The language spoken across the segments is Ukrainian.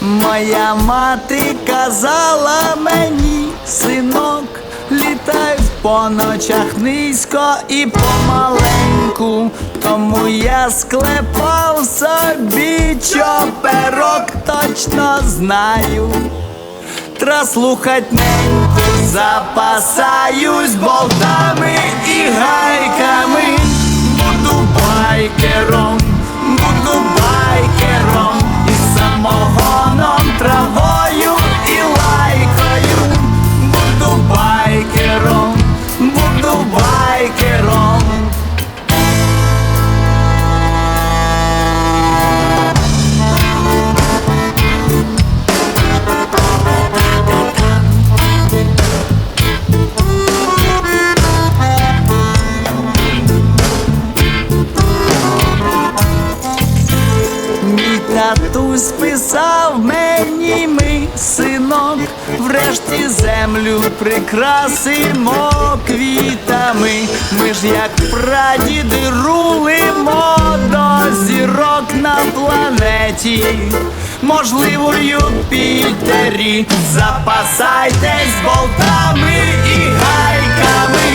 Моя мати казала мені, синок, літай по ночах низько і помаленьку, тому я склепав собі чоперок, точно знаю. Тра слухать запасаюсь болтами і гайками. Буду байкером, татусь писав мені, ми, синок, врешті землю прикрасимо квітами. Ми ж як прадіди рулимо до зірок на планеті, можливо, Юпітері. Запасайтесь болтами і гайками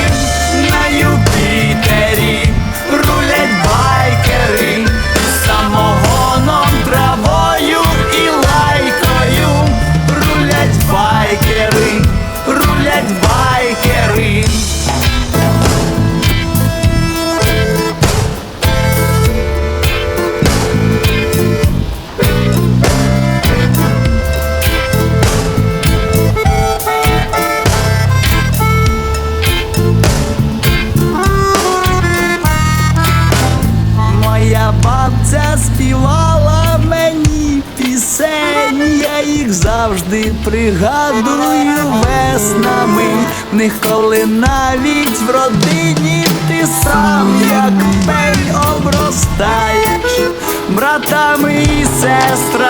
їх завжди пригадую веснами. В них коли навіть в родині ти сам як пень обростаєш, братами і сестрами